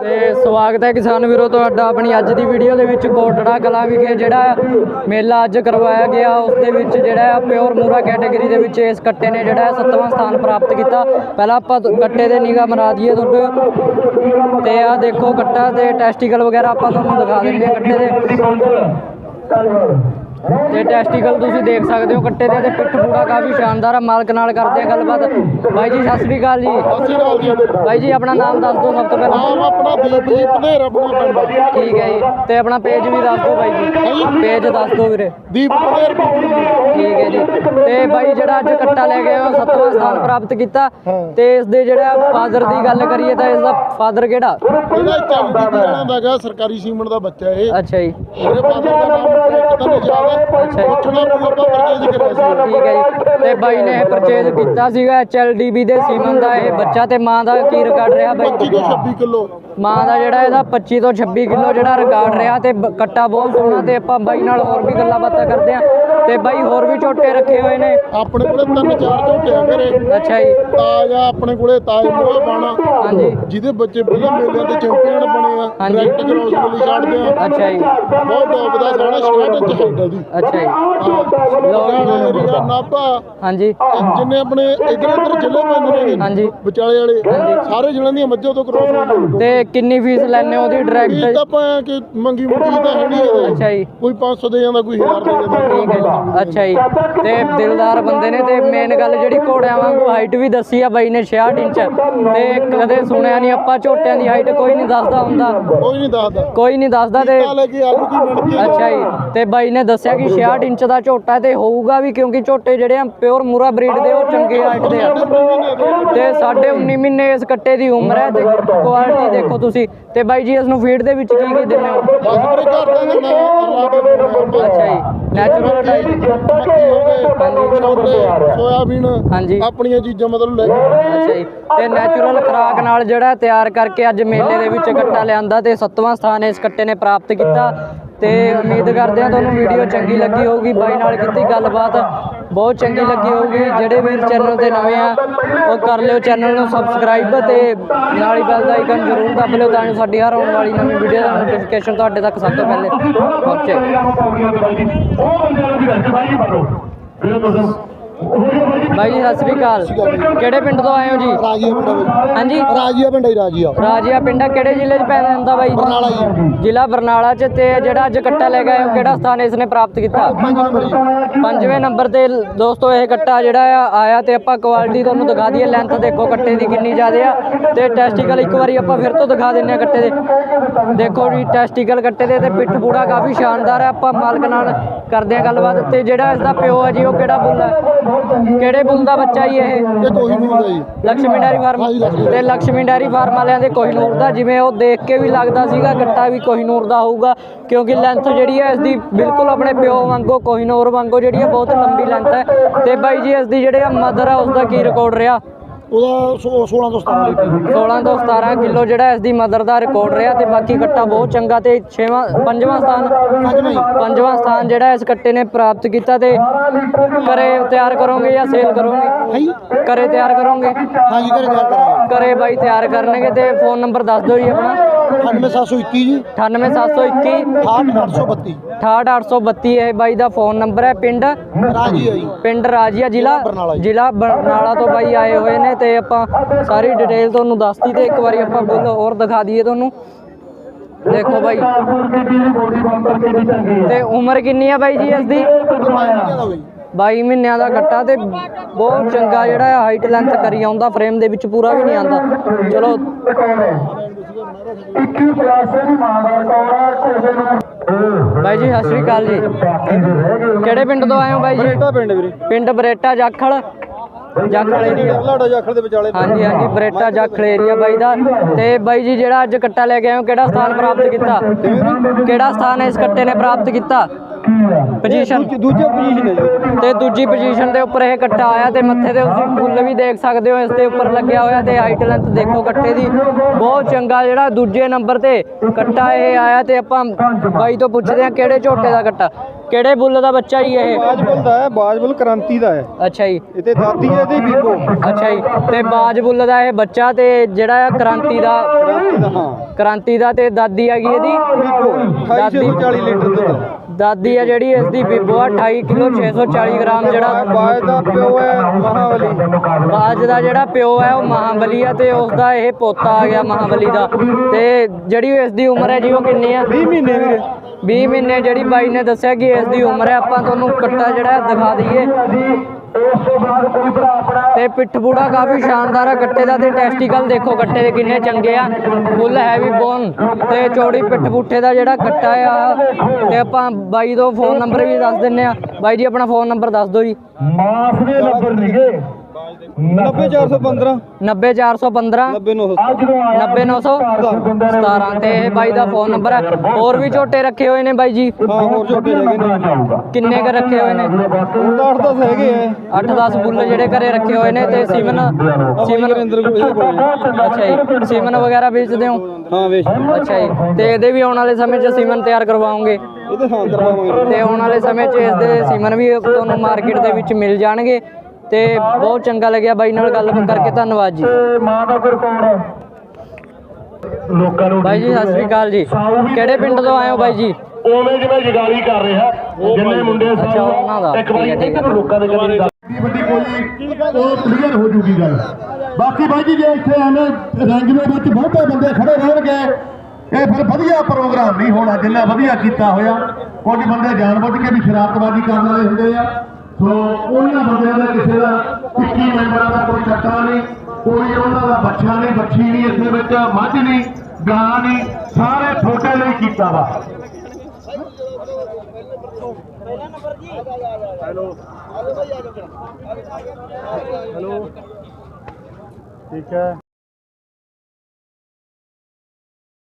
ਤੇ ਸਵਾਗਤ ਹੈ ਕਿਸਾਨ ਵੀਰੋ ਤੁਹਾਡਾ ਆਪਣੀ ਅੱਜ ਦੀ ਵੀਡੀਓ ਦੇ ਵਿੱਚ ਕੋਟੜਾ ਕਲਾ ਵਿਖੇ ਜਿਹੜਾ ਮੇਲਾ ਅੱਜ ਕਰਵਾਇਆ ਗਿਆ। ਉਸ ਦੇ ਵਿੱਚ ਜਿਹੜਾ ਪਿਓਰ ਮੂਰਾ ਕੈਟਾਗਰੀ ਦੇ ਵਿੱਚ ਇਸ ਕੱਟੇ ਨੇ ਜਿਹੜਾ ਹੈ ਸੱਤਵਾਂ ਸਥਾਨ ਪ੍ਰਾਪਤ ਕੀਤਾ। ਪਹਿਲਾਂ ਆਪਾਂ ਕੱਟੇ ਦੇ ਨਿਗਾਹ ਮਰਾ ਦਈਏ ਤੁਹਾਡੇ ਤੇ ਆ ਦੇਖੋ ਕੱਟਾ ਤੇ ਟੈਸਟੀਕਲ ਵਗੈਰਾ ਆਪਾਂ ਤੁਹਾਨੂੰ ਦਿਖਾ ਦਿੰਦੇ ਹਾਂ ਕੱਟੇ ਦੇ। ਤੇ ਟੈਸਟੀਕਲ ਤੁਸੀਂ ਦੇਖ ਸਕਦੇ ਹੋ ਕੱਟੇ ਦੇ ਤੇ ਪਿੱਠ ਪੂੜਾ ਕਾਫੀ ਸ਼ਾਨਦਾਰ ਆ ਮਾਲਕ ਨਾਲ ਕਰਦੇ ਆ ਗੱਲਬਾਤ। ਬਾਈ ਜੀ ਸਤਿ ਸ੍ਰੀ ਅਕਾਲ ਜੀ। ਨਾਲ ਜੀ। ਬਾਈ ਜੀ ਆਪਣਾ ਨਾਮ ਦੱਸ ਦਿਓ ਸਭ ਤੋਂ ਪਹਿਲਾਂ। ਨਾਮ ਆਪਣਾ ਦੀਪ ਜੀ ਆਪਣਾ ਪਿੰਡ। ਠੀਕ ਹੈ ਜੀ। ਤੇ ਆਪਣਾ ਪੇਜ ਵੀ ਦੱਸ ਦਿਓ ਬਾਈ ਜੀ। ਪੇਜ ਦੱਸ ਦਿਓ ਵੀਰੇ। ਦੀਪ ਪੰਧੇਰ ਠੀਕ ਹੈ ਜੀ। ਤੇ ਬਾਈ ਜਿਹੜਾ ਅੱਜ ਕੱਟਾ ਲੈ ਕੇ ਆਏ ਹੋ ਸੱਤਵਾਂ ਸਥਾਨ ਪ੍ਰਾਪਤ ਕੀਤਾ। ਤੇ ਇਸ ਦੇ ਜਿਹੜਾ ਫਾਦਰ ਦੀ ਗੱਲ ਕਰੀਏ ਤਾਂ ਇਸ ਦਾ ਫਾਦਰ ਕਿਹੜਾ? ਇਹਦਾ ਚੰਗੀ ਜਾਣਾ ਦਾ ਹੈਗਾ ਸਰਕਾਰੀ ਸੀਮਨ ਦਾ ਬੱਚਾ ਇਹ। ਅੱਛਾ ਜੀ। ਫਾਦਰ ਦਾ ਨਾਮ ਨਹੀਂ ਅੱਛਾ ਪਰਚੇਜ ਸੀ ਠੀਕ ਹੈ ਜੀ ਤੇ ਬਾਈ ਨੇ ਇਹ ਪਰਚੇਜ਼ ਕੀਤਾ ਸੀਗਾ ਐਚਐਲਡੀਬੀ ਦੇ ਸੀਮਨ ਦਾ। ਇਹ ਬੱਚਾ ਤੇ ਮਾਂ ਦਾ ਕੀ ਰਿਕਾਰਡ ਰਿਹਾ 25 ਬਾਈ ਤੋਂ 26 ਕਿਲੋ। ਮਾਂ ਦਾ ਜਿਹੜਾ ਇਹਦਾ 25 ਤੋਂ 26 ਕਿਲੋ ਜਿਹੜਾ ਰਿਕਾਰਡ ਰਿਹਾ ਤੇ ਕੱਟਾ ਬਹੁਤ ਸੋਹਣਾ ਤੇ ਆਪਾਂ ਬਾਈ ਨਾਲ ਹੋਰ ਵੀ ਗੱਲਾਂ ਬਾਤਾਂ ਕਰਦੇ ਆ। ਤੇ ਬਾਈ ਹੋਰ ਵੀ ਝੋਟੇ ਰੱਖੇ ਹੋਏ ਨੇ। ਆਪਣੇ ਕੋਲੇ ਤਿੰਨ ਚਾਰ ਝੋਟੇ ਆ ਘਰੇ। ਅੱਛਾ ਜੀ। ਤਾਜ ਆ ਆਪਣੇ ਕੋਲੇ ਤਾਜ ਮੂਰਾ ਬਾਣਾ। ਹਾਂਜੀ। ਜਿਹਦੇ ਬੱਚੇ ਪਹਿਲਾਂ ਮੇਲਿਆਂ ਦੇ ਚੈਂਪੀਅਨ ਬਣੇ ਆ। ਡਾਇਰੈਕਟ ਕ੍ਰੋਸ ਵਾਲੀ ਛੱਡਦੇ ਆ ਅੱਛਾ ਜੀ। ਬਹੁਤ ਟੌਪ ਦਾ ਸਾਡਾ 66 ਇੰਚ ਹਾਈਟ ਆ ਦੀ ਅੱਛਾ ਜੀ। ਏਰੀਆ ਨਾਭਾ। ਹਾਂਜੀ। ਜਿੰਨੇ ਆਪਣੇ ਇਧਰ ਇਧਰ ਜ਼ਿਲ੍ਹੇ ਪੈਂਦੇ ਨੇ ਹਾਂਜੀ। ਵਿਚਾਲੇ ਵਾਲੇ। ਸਾਰੇ ਜ਼ਿਲ੍ਹਿਆਂ ਦੀਆਂ ਮੱਝਾਂ ਤੋਂ ਕ੍ਰੋਸ ਤੇ ਕਿੰਨੀ ਫੀਸ ਲੈਣੇ ਉਹਦੀ ਇਹ ਡਾਇਰੈਕਟ ਤਾਂ ਆਪਾਂ ਕਿ ਮੰਗੀ ਮੁੰਗੀ ਤਾਂ ਹੈ ਨਹੀਂ। ਅੱਛਾ ਜੀ। ਕੋਈ 500 ਦੇ ਜਾਂਦਾ ਕੋਈ 1000 ਦੇ ਜਾਂਦਾ। ਠੀਕ ਹੈ ਜੀ। ਅੱਛਾ ਜੀ। ਤੇ ਦਿਲਦਾਰ ਬੰਦੇ ਨੇ ਤੇ ਮੇਨ ਗੱਲ ਜਿਹੜੀ ਘੋੜਿਆਂ ਵਾਂਗੂ ਹਾਈਟ ਵੀ ਦੱਸੀ ਆ ਬਾਈ ਨੇ 66 ਇੰਚ। ਤੇ ਕਦੇ ਸੁਣਿਆ ਨਹੀਂ ਆਪਾਂ ਝੋਟਿਆਂ ਦੀ ਹਾਈਟ ਕੋਈ ਨਹੀਂ ਦੱਸਦਾ ਹੁੰਦਾ। ਕੋਈ ਨਹੀਂ ਦੱਸਦਾ। ਕੋਈ ਨਹੀਂ ਦੱਸਦਾ ਤੇ ਅੱਛਾ ਜੀ। ਤੇ ਬਾਈ ਨੇ ਦੱਸਿਆ ਕਿ 66 ਇੰਚ ਦਾ ਝੋਟਾ ਤੇ ਹੋਊਗਾ ਵੀ ਕਿਉਂਕਿ ਝੋਟੇ ਜਿਹੜੇ ਆ ਪਿਓਰ ਮੂਰਾ ਬਰੀਡ ਦੇ ਉਹ ਚੰਗੇ ਹਾਈਟ ਦੇ ਆ। ਤੇ ਸਾਡੇ 19 ਮਹੀਨੇ ਇਸ ਕੱਟੇ ਦੀ ਉਮਰ ਹੈ ਤੇ ਕੁਆਲਿਟੀ ਦੇਖੋ ਤੁਸੀਂ। ਤੇ ਬਾਈ ਜੀ ਇਸ ਨੂੰ ਫੀਡ ਦੇ ਵਿੱਚ ਕੀ ਕੀ ਦਿੰਦੇ ਹੋ? ਬਸ ਮੇਰੇ ਘਰ ਦਾ ਦੇਣਾ ਅੱਲਾ ਦੇ ਬਣਾਇਆ ਅੱਛਾ ਜੀ ਨੈਚੁਰਲ ਡਾਈਟ ਮੱਕੀ ਹੋ ਗਏ ਛੋਲੇ ਸੋਇਆਬੀਨ ਹਾਂਜੀ। ਆਪਣੀਆਂ ਚੀਜ਼ਾਂ ਮਤਲਬ ਲੈ ਕੇ ਅੱਛਾ ਜੀ। ਤੇ ਨੈਚੁਰਲ ਖੁਰਾਕ ਨਾਲ ਜਿਹੜਾ ਤਿਆਰ ਕਰਕੇ ਅੱਜ ਮੇਲੇ ਦੇ ਵਿੱਚ ਕੱਟਾ ਲਿਆਂਦਾ ਤੇ ਸੱਤਵਾਂ ਸਥਾਨ ਇਸ ਕੱਟੇ ਨੇ ਪ੍ਰਾਪਤ ਕੀਤਾ। ਤੇ ਉਮੀਦ ਕਰਦੇ ਹਾਂ ਤੁਹਾਨੂੰ ਵੀਡੀਓ ਚੰਗੀ ਲੱਗੀ ਹੋਊਗੀ। ਬਾਈ ਨਾਲ ਕੀਤੀ ਗੱਲਬਾਤ ਬਹੁਤ ਚੰਗੀ ਲੱਗੀ ਹੋਊਗੀ। ਜਿਹੜੇ ਵੀ ਚੈਨਲ ਤੇ ਨਵੇਂ ਆ, ਉਹ ਕਰ ਲਿਓ ਚੈਨਲ ਨੂੰ ਸਬਸਕ੍ਰਾਈਬ ਤੇ ਨਾਲ ਹੀ ਬੈਲ ਦਾ ਆਈਕਨ ਜ਼ਰੂਰ ਦਬ ਲਿਓ ਤਾਂ ਜੋ ਸਾਡੀ ਹਰ ਆਉਣ ਵਾਲੀ ਨਵੀਂ ਵੀਡੀਓ ਦਾ ਨੋਟੀਫਿਕੇਸ਼ਨ ਤੁਹਾਡੇ ਤੱਕ ਸਭ ਤੋਂ ਪਹਿਲੇ ਪਹੁੰਚੇ। ਬਾਈ ਜੀ ਸਤਿ ਸ੍ਰੀ ਅਕਾਲ। ਕਿਹੜੇ ਪਿੰਡ ਤੋਂ ਆਏ ਹੋ ਜੀ? ਰਾਜੀਆ ਪਿੰਡ ਬਈ ਹਾਂਜੀ? ਰਾਜੀਆ ਪਿੰਡ ਹੀ ਰਾਜੀਆ। ਰਾਜਿਆ ਪਿੰਡ ਆ, ਕਿਹੜੇ ਜ਼ਿਲ੍ਹੇ 'ਚ ਪੈਂਦਾ ਹੁੰਦਾ ਬਾਈ ਬਰਨਾਲਾ ਜੀ। ਜ਼ਿਲ੍ਹਾ ਬਰਨਾਲਾ 'ਚ ਤੇ ਜਿਹੜਾ ਅੱਜ ਕੱਟਾ ਲੈ ਕੇ ਆਏ ਹੋ ਕਿਹੜਾ ਸਥਾਨ ਇਸ ਨੇ ਪ੍ਰਾਪਤ ਕੀਤਾ? ਪੰਜਵੇਂ ਨੰਬਰ ਤੇ ਦੋਸਤੋ ਇਹ ਕੱਟਾ ਜਿਹੜਾ ਆ ਆਇਆ ਤੇ ਆਪਾਂ ਕੁਆਲਿਟੀ ਤੁਹਾਨੂੰ ਦਿਖਾ ਦਈਏ ਲੈਂਥ ਦੇਖੋ ਕੱਟੇ ਦੀ ਕਿੰਨੀ ਜ਼ਿਆਦੇ ਆ। ਤੇ ਟੈਸਟੀਕਲ ਇੱਕ ਵਾਰੀ ਆਪਾਂ ਫਿਰ ਤੋਂ ਦਿਖਾ ਦਿੰਨੇ ਆ ਕੱਟੇ ਦੇ। ਦੇਖੋ ਜੀ ਟੈਸਟੀਕਲ ਕੱਟੇ ਦੇ ਤੇ ਪਿੱਠ ਪੂੜਾ ਕਾਫੀ ਸ਼ਾਨਦਾਰ ਹੈ ਆਪਾਂ ਮਾਲਕ ਨਾਲ ਕਰਦੇ ਆ ਗੱਲਬਾਤ। ਤੇ ਜਿਹੜਾ ਇਸ ਦਾ ਪਿਓ ਹੈ ਜੀ ਉਹ ਕਿਹੜਾ ਬੁੱਲ ਹੈ ਕਿਹੜੇ ਬੁੱਲ ਦਾ ਬੱਚਾ ਹੀ ਇਹ। ਇਹ ਲక్ష్ਮੀ ਡੈਰੀ ਫਾਰਮ ਤੇ ਲక్ష్ਮੀ ਡੈਰੀ ਫਾਰਮ ਵਾਲਿਆਂ ਦੇ ਕੋਹੀਨੂਰ ਦਾ ਜਿਵੇਂ ਉਹ ਦੇਖ ਕੇ ਵੀ ਲੱਗਦਾ ਸੀਗਾ ਗੱਟਾ ਵੀ ਕੋਹੀਨੂਰ ਦਾ ਹੋਊਗਾ ਕਿਉਂਕਿ ਲੈਂਥ ਜਿਹੜੀ ਹੈ ਇਸ ਦੀ ਬਿਲਕੁਲ ਆਪਣੇ ਪਿਓ ਵਾਂਗੋ ਕੋਹੀਨੂਰ ਵਾਂਗੋ ਜਿਹੜੀ ਹੈ ਬਹੁਤ ਲੰਬੀ ਲੈਂਥ ਹੈ। ਤੇ ਬਾਈ ਜੀ ਇਸ ਦੀ ਜਿਹੜੇ ਮਦਰ ਆ ਉਸ ਦਾ ਕੀ ਰਿਕਾਰਡ ਰਿਹਾ? ਉਹਦਾ 16 ਤੋਂ 17 ਲੀਟਰ। 16 ਤੋਂ 17 ਕਿਲੋ ਜਿਹੜਾ ਇਸ ਦੀ ਮਦਰ ਦਾ ਰਿਕਾਰਡ ਰਿਹਾ ਤੇ ਬਾਕੀ ਕੱਟਾ ਬਹੁਤ ਚੰਗਾ ਤੇ 6ਵਾਂ ਪੰਜਵਾਂ ਸਥਾਨ ਪੰਜਵਾਂ ਸਥਾਨ ਜਿਹੜਾ ਇਸ ਕੱਟੇ ਨੇ ਪ੍ਰਾਪਤ ਕੀਤਾ ਤੇ ਘਰੇ ਤਿਆਰ ਕਰੋਗੇ ਜਾਂ ਸੇਲ ਕਰੋਗੇ? ਘਰੇ ਤਿਆਰ ਕਰੋਗੇ? ਹਾਂਜੀ ਘਰੇ ਤਿਆਰ ਕਰਾਂਗੇ। ਘਰੇ ਬਾਈ ਤਿਆਰ ਕਰਨਗੇ ਤੇ ਫੋਨ ਨੰਬਰ ਦੱਸ ਦਿਓ ਜੀ ਆਪਣਾ। 98721 ਜੀ। 98721 68832 68832 ਇਹ ਬਾਈ ਦਾ ਫੋਨ ਨੰਬਰ ਹੈ ਪਿੰਡ ਰਾਜੀਆ ਜੀ। ਪਿੰਡ ਰਾਜੀਆ ਜ਼ਿਲ੍ਹਾ। ਜ਼ਿਲ੍ਹਾ ਬਰਨਾਲਾ ਤੋਂ ਬਾਈ ਆਏ ਹੋਏ ਨੇ ਤੇ ਆਪਾਂ ਸਾਰੀ ਡਿਟੇਲ ਤੁਹਾਨੂੰ ਦੱਸਤੀ ਤੇ ਇੱਕ ਵਾਰੀ ਆਪਾਂ ਬਿੱਲ ਹੋਰ ਦਿਖਾ ਦਈਏ ਤੁਹਾਨੂੰ। ਦੇਖੋ ਬਾਈ। ਤੇ ਉਮਰ ਕਿੰਨੀ ਆ ਬਾਈ ਜੀ ਇਸ ਦੀ? 22 ਮਹੀਨਿਆਂ ਦਾ ਕੱਟਾ ਤੇ ਬਹੁਤ ਚੰਗਾ ਜਿਹੜਾ ਹਾਈਟ ਲੈਂਥ ਕਰੀ ਆਉਂਦਾ ਫਰੇਮ ਦੇ ਵਿੱਚ ਪੂਰਾ ਵੀ ਨਹੀਂ ਆਉਂਦਾ। ਚਲੋ। ਬਾਈ ਜੀ ਸਤਿ ਸ਼੍ਰੀ ਅਕਾਲ ਜੀ। ਕਿਹੜੇ ਪਿੰਡ ਤੋਂ ਆਏ ਹੋ ਬਾਈ ਜੀ? ਬਰੇਟਾ ਪਿੰਡ ਵੀਰੇ। ਪਿੰਡ ਬਰੇਟਾ ਜਾਖਲ। ਜਾਖਲ ਏਰੀਆ ਲਾੜਾ ਜਾਖਲ ਦੇ ਵਿਚਾਲੇ ਹਾਂਜੀ ਹਾਂਜੀ ਬਰੇਟਾ ਜਾਖਲ ਏਰੀਆ ਬਾਈ ਦਾ। ਤੇ ਬਾਈ ਜੀ ਜਿਹੜਾ ਅੱਜ ਕੱਟਾ ਲੈ ਕੇ ਆਏ ਹੋ ਕਿਹੜਾ ਸਥਾਨ ਪ੍ਰਾਪਤ ਕੀਤਾ? ਕਿਹੜਾ? ਸਥਾਨ ਇਸ ਕੱਟੇ ਨੇ ਪ੍ਰਾਪਤ ਕੀਤਾ? ਪੋਜੀਸ਼ਨ ਦੂਜੇ ਪੋਜੀਸ਼ਨ ਤੇ ਦੂਜੀ ਪੋਜੀਸ਼ਨ ਦੇ ਉੱਪਰ ਇਹ ਕੱਟਾ ਆਇਆ ਤੇ ਮੱਥੇ ਤੇ ਤੁਸੀਂ ਫੁੱਲ ਵੀ ਦੇਖ ਸਕਦੇ ਹੋ। ਇਸ ਦੇ ਉੱਪਰ ਲੱਗਿਆ ਹੋਇਆ ਤੇ ਹਾਈਟ ਲੈਂਥ ਦੇਖੋ ਕੱਟੇ ਦੀ। ਬਹੁਤ ਚੰਗਾ ਜਿਹੜਾ ਦੂਜੇ ਨੰਬਰ ਤੇ ਕੱਟਾ ਇਹ ਆਇਆ ਤੇ ਆਪਾਂ ਬਾਈ ਤੋਂ ਪੁੱਛਦੇ ਆ ਕਿਹੜੇ ਝੋਟੇ ਦਾ ਕੱਟਾ ਕਿਹੜੇ ਬੁੱਲ ਦਾ ਬੱਚਾ ਜੀ ਇਹ? ਬਾਜਬਲ ਦਾ ਹੈ ਬਾਜਬਲ ਕ੍ਰਾਂਤੀ ਦਾ ਹੈ। ਅੱਛਾ ਜੀ। ਇਹ ਤੇ ਦਾਦੀ ਹੈ ਇਹਦੀ ਬੀਬੋ। ਅੱਛਾ ਜੀ ਤੇ ਬਾਜ ਬੁੱਲ ਦਾ ਇਹ ਬੱਚਾ ਤੇ ਜਿਹੜਾ ਆ ਕ੍ਰਾਂਤੀ ਦਾ? ਕ੍ਰਾਂਤੀ ਦਾ ਹਾਂ। ਕ੍ਰਾਂਤੀ ਦਾ ਤੇ ਦਾਦੀ ਹੈਗੀ ਇਹਦੀ? ਬੀਬੋ 2840 ਲੀਟਰ ਦੁੱਧ। ਦਾਦੀ ਆ ਜਿਹੜੀ ਇਸ ਦੀ ਬੀਬੋ ਆ 28 ਕਿਲੋ 640 ਗ੍ਰਾਮ ਜਿਹੜਾ ਬਾਜ ਦਾ ਪਿਓ ਹੈ ਮਹਾਵਲੀ ਬਾਜ ਦਾ ਜਿਹੜਾ ਪਿਓ ਹੈ ਉਹ ਮਹਾਬਲੀ ਆ ਤੇ ਉਸ ਦਾ ਇਹ ਪੋਤਾ ਆ ਗਿਆ ਮਹਾਬਲੀ ਦਾ। ਤੇ ਜਿਹੜੀ ਇਸ ਦੀ ਉਮਰ ਹੈ ਜੀ ਉਹ ਕਿੰਨੀ ਆ 20 ਮਹੀਨੇ ਵੀਰੇ 20 ਮਹੀਨੇ ਜਿਹੜੀ ਬਾਈ ਨੇ ਦੱਸਿਆ ਕਿ ਇਸ ਦੀ ਉਮਰ ਹੈ, ਆਪਾਂ ਤੁਹਾਨੂੰ ਕੱਟਾ ਜਿਹੜਾ ਦਿਖਾ ਦਈਏ। ਤੇ ਪਿੱਠ ਪੂੜਾ ਕਾਫੀ ਸ਼ਾਨਦਾਰ ਆ ਕੱਟੇ ਦਾ ਤੇ ਟੈਸਟੀਕਲ ਦੇਖੋ ਕੱਟੇ ਦੇ ਕਿੰਨੇ ਚੰਗੇ ਆ। ਫੁੱਲ ਹੈਵੀ ਬੋਨ ਤੇ ਚੌੜੀ ਪਿੱਠ ਪੁੱਠੇ ਦਾ ਜਿਹੜਾ ਕੱਟਾ ਆ, ਤੇ ਆਪਾਂ ਬਾਈ ਤੋਂ ਫੋਨ ਨੰਬਰ ਵੀ ਦੱਸ ਦਿੰਨੇ ਆ। ਬਾਈ ਜੀ, ਆਪਣਾ ਫੋਨ ਨੰਬਰ ਦੱਸ ਦਿਓ ਜੀ। ਮਾਸ ਦੇ ਨੰਬਰ ਨਹੀਂਗੇ 90415 90415 90900 90917 ਤੇ ਇਹ ਬਾਈ ਦਾ ਫੋਨ ਨੰਬਰ ਹੈ। ਹੋਰ ਵੀ ਝੋਟੇ ਰੱਖੇ ਹੋਏ ਨੇ ਬਾਈ ਜੀ। ਹਾਂ ਹੋਰ ਛੋਟੇ ਹੈਗੇ ਨੇ। ਕਿੰਨੇ ਕ ਰੱਖੇ ਹੋਏ ਨੇ? ਹੁਣ ਤਾਂ 8-10 ਹੈਗੇ ਆ। 8-10 ਬੁੱਲ ਜਿਹੜੇ ਘਰੇ ਰੱਖੇ ਹੋਏ ਨੇ ਤੇ ਸੀਮਨ ਸੀਮਨ ਨਰਿੰਦਰ ਕੋਲ ਇਹਦੇ ਕੋਲ ਅੱਛਾ ਜੀ। ਸੀਮਨ ਵਗੈਰਾ ਵੇਚਦੇ ਹੋ? ਹਾਂ ਵੇਚ ਅੱਛਾ ਜੀ। ਤੇ ਇਹਦੇ ਵੀ ਆਉਣ ਵਾਲੇ ਸਮੇਂ 'ਚ ਸੀਮਨ ਤਿਆਰ ਕਰਵਾਉਂਗੇ ਇਹਦੇ ਹਾਂ ਕਰਵਾਵਾਂਗੇ। ਤੇ ਆਉਣ ਵਾਲੇ ਸਮੇਂ 'ਚ ਇਸ ਦੇ ਸੀਮਨ ਵੀ ਤੁਹਾਨੂੰ ਮਾਰਕੀਟ ਦੇ ਵਿੱਚ ਮਿਲ ਜਾਣਗੇ। ਤੇ ਬਹੁਤ ਚੰਗਾ ਲੱਗਿਆ ਬਾਈ ਨਾਲ ਗੱਲ ਕਰਕੇ ਧੰਨਵਾਦ ਜੀ। ਮਾਂ ਦਾ ਫਿਰ ਕੌਣ ਲੋਕਾਂ ਨੂੰ ਬਾਈ ਜੀ ਸਤਿ ਸ੍ਰੀ ਅਕਾਲ ਜੀ। ਕਿਹੜੇ ਪਿੰਡ ਤੋਂ ਆਏ ਹੋ ਬਾਈ ਜੀ? ਉਵੇਂ ਜਿਵੇਂ ਜਗਾਲੀ ਕਰ ਰਿਹਾ। ਜਿੰਨੇ ਮੁੰਡੇ ਦਾ। ਇੱਕ ਵਾਰੀ ਹੈ। ਇੱਧਰ ਲੋਕਾਂ ਦੇ ਕਰੀ ਵੱਡੀ ਕੋਈ ਉਹ ਕਲੀਅਰ ਹੋ ਜੂਗੀ ਗੱਲ। ਬਾਕੀ ਬਾਈ ਜੀ ਜੇ ਇੱਥੇ ਹਨ ਰੰਗ ਦੇ ਵਿੱਚ ਬਹੁਤੇ ਬੰਦੇ ਖੜੇ ਰਹਿਣਗੇ ਇਹ ਫਿਰ ਵਧੀਆ ਪ੍ਰੋਗਰਾਮ ਨਹੀਂ ਹੋਣਾ। ਜਿੰਨਾ ਵਧੀਆ ਕੀਤਾ ਹੋਇਆ ਕੁਝ ਬੰਦੇ ਜਾਣਬੁੱਝ ਕੇ ਵੀ ਸ਼ਰਾਰਤਬਾਜ਼ੀ ਕਰਨ ਵਾਲੇ ਹੁੰਦੇ ਆ। ਸੋ ਉਹਨਾਂ ਬੰਦਿਆਂ ਦਾ ਕਿਸੇ ਦਾ 21 ਮੈਂਬਰਾਂ ਦਾ ਕੋਈ ਚੱਟਾ ਨਹੀਂ, ਕੋਈ ਉਹਨਾਂ ਦਾ ਬੱਚਾ ਨਹੀਂ, ਬੱਚੀ ਨਹੀਂ ਇਸ ਦੇ ਵਿੱਚ, ਮੱਝ ਨਹੀਂ, ਗਾਂ ਨਹੀਂ, ਸਾਰੇ ਤੁਹਾਡੇ ਲਈ ਕੀਤਾ ਵਾ। ਠੀਕ ਹੈ।